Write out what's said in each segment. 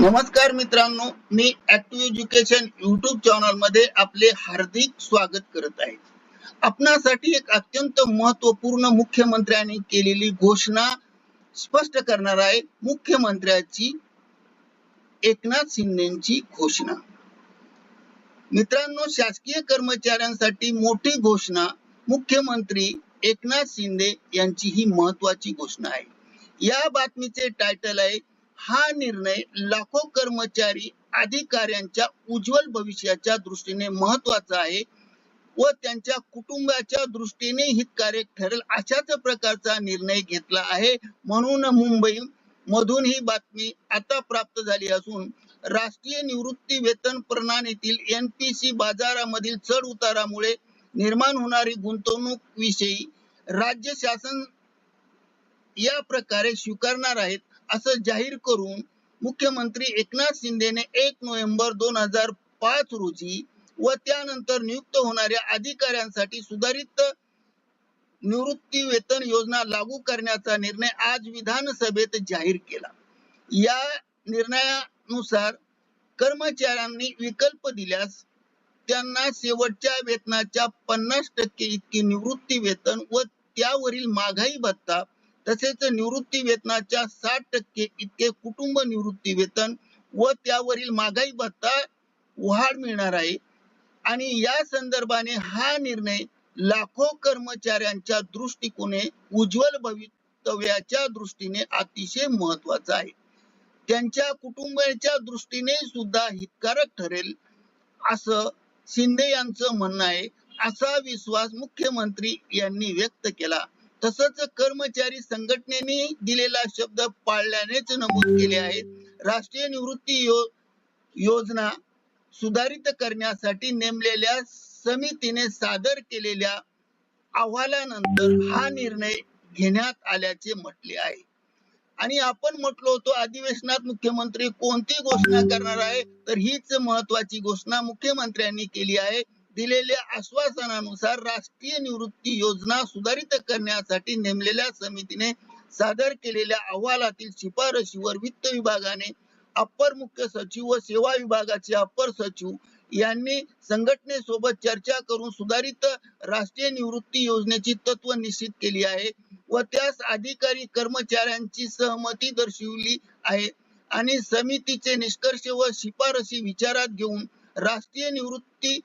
नमस्कार मित्रांनो मी ऍक्टिव्ह एज्युकेशन युट्यूब चॅनलमध्ये आपले हार्दिक स्वागत करत आहे. आपणासाठी एक अत्यंत महत्त्वपूर्ण मुख्यमंत्र्यांनी केलेली घोषणा स्पष्ट करणार आहे मुख्यमंत्र्याची एकनाथ शिंदेची घोषणा. मित्रांनो शासकीय कर्मचाऱ्यांसाठी मोठी घोषणा मुख्यमंत्री एकनाथ शिंदे यांची ही महत्वाची घोषणा आहे. या बातमीचे टायटल आहे हा निर्णय लाखो कर्मचारी अधिकाऱ्यांच्या उज्ज्वल भविष्याच्या दृष्टीने महत्त्वाचा आहे व त्यांच्या कुटुंबाच्या दृष्टीने हितकारक ठरेल अशाच प्रकारचा निर्णय घेतला आहे. म्हणून मुंबई मधून ही बातमी आता प्राप्त झाली असून राष्ट्रीय निवृत्ती वेतन प्रणालीतील एनपीसी बाजारामधील चढ उतारामुळे निर्माण होणारी गुंतवणूक विषयी राज्य शासन या प्रकारे स्वीकारणार आहेत. असं जाहीर करून मुख्यमंत्री एकनाथ शिंदेने एक नोव्हेंबर दोन हजार पाच रोजी व त्यानंतर नियुक्त होणाऱ्या अधिकाऱ्यांसाठी सुधारित निवृत्ती वेतन योजना लागू करण्याचा निर्णय आज विधानसभेत जाहीर केला. या निर्णयानुसार कर्मचाऱ्यांनी विकल्प दिल्यास त्यांना शेवटच्या वेतनाच्या पन्नास टक्के इतकी निवृत्ती वेतन व त्यावरील महागाई भत्ता तसेच निवृत्ती वेतनाच्या साठ टक्के इतके कुटुंब निवृत्ती वेतन व त्यावरील महागाई भत्ता वाढ मिळणार आहे. आणि या संदर्भाने हा निर्णय लाखो कर्मचाऱ्यांच्या दृष्टिकोने उज्ज्वल भवितव्याच्या दृष्टीने अतिशय महत्त्वाचा आहे. त्यांच्या कुटुंबाच्या दृष्टीने सुद्धा हितकारक ठरेल असं शिंदे यांचं म्हणणं आहे असा विश्वास मुख्यमंत्री यांनी व्यक्त केला. तसंच कर्मचारी संघटनेने दिलेला शब्द पाळल्यानेच नमूद केले आहे राष्ट्रीय निवृत्ती यो योजना सुधारित करण्यासाठी नेमलेल्या समितीने सादर केलेल्या अहवालानंतर हा निर्णय घेण्यात आल्याचे म्हटले आहे. आणि आपण म्हटलो होतो अधिवेशनात मुख्यमंत्री कोणती घोषणा करणार आहे? तर हीच महत्वाची घोषणा मुख्यमंत्र्यांनी केली आहे. दिलेल्या आश्वासनानुसार राष्ट्रीय निवृत्ती योजना सुधारित करण्यासाठी नेमलेल्या समितीने सादर केलेल्या अहवालातील शिफारशीवर वित्त विभागाने अपर मुख्य सचिव व सेवा विभागाचे अपर सचिव यांनी संघटनेसोबत चर्चा करून सुधारित राष्ट्रीय निवृत्ती योजनेची तत्व निश्चित केली आहे व त्यास अधिकारी कर्मचाऱ्यांची सहमती दर्शविली आहे आणि समितीचे निष्कर्ष व शिफारशी विचारात घेऊन राष्ट्रीय निवृत्ती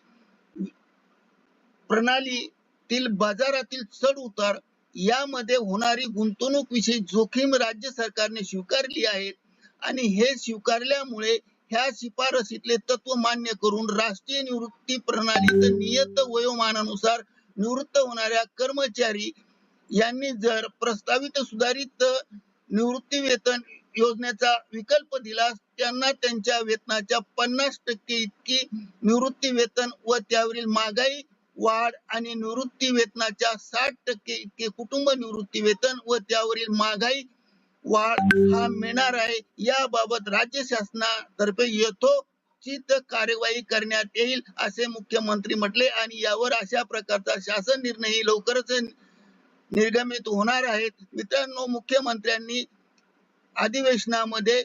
प्रणालीतील बाजारातील चढ उतार यामध्ये होणारी गुंतवणूक विषयी जोखीम राज्य सरकारने स्वीकारली आहे. आणि हे स्वीकारल्यामुळे ह्या शिफारसीतले तत्व मान्य करून राष्ट्रीय निवृत्ती प्रणालीत नियत वयोमानानुसार निवृत्त होणाऱ्या कर्मचारी यांनी जर प्रस्तावित सुधारित निवृत्ती वेतन योजनेचा विकल्प दिलास त्यांना त्यांच्या वेतनाच्या पन्नास टक्के इतकी निवृत्ती वेतन व त्यावरील महागाई वाढ आणि निवृत्ती वेतनाच्या साठ टक्के इतके कुटुंब निवृत्ती वेतन व त्यावरील महागाई वाढ हा मिळणार आहे. याबाबत राज्य शासनातर्फे यथोचित कार्यवाही करण्यात येईल असे मुख्यमंत्री म्हटले आणि यावर अशा प्रकारचा शासन निर्णय लवकरच निर्गमित होणार आहेत. मित्रांनो मुख्यमंत्र्यांनी अधिवेशनामध्ये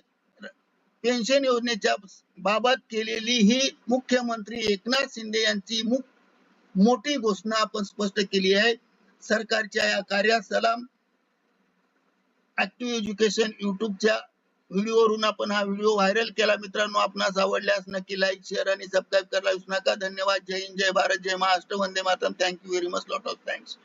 पेन्शन योजनेच्या बाबत केलेली ही मुख्यमंत्री एकनाथ शिंदे यांची मुख मोठी घोषणा आपण स्पष्ट केली आहे. सरकारच्या या कार्यात सलाम. ऍक्टिव्ह एज्युकेशन युट्यूबच्या व्हिडिओवरून आपण हा व्हिडिओ व्हायरल केला. मित्रांनो आपणास आवडल्यास नक्की लाईक शेअर आणि सबस्क्राईब करायला विसरू नका. धन्यवाद. जय हिंद जय भारत जय Maharashtra. Vande Mataram. Thank you very much lot of thanks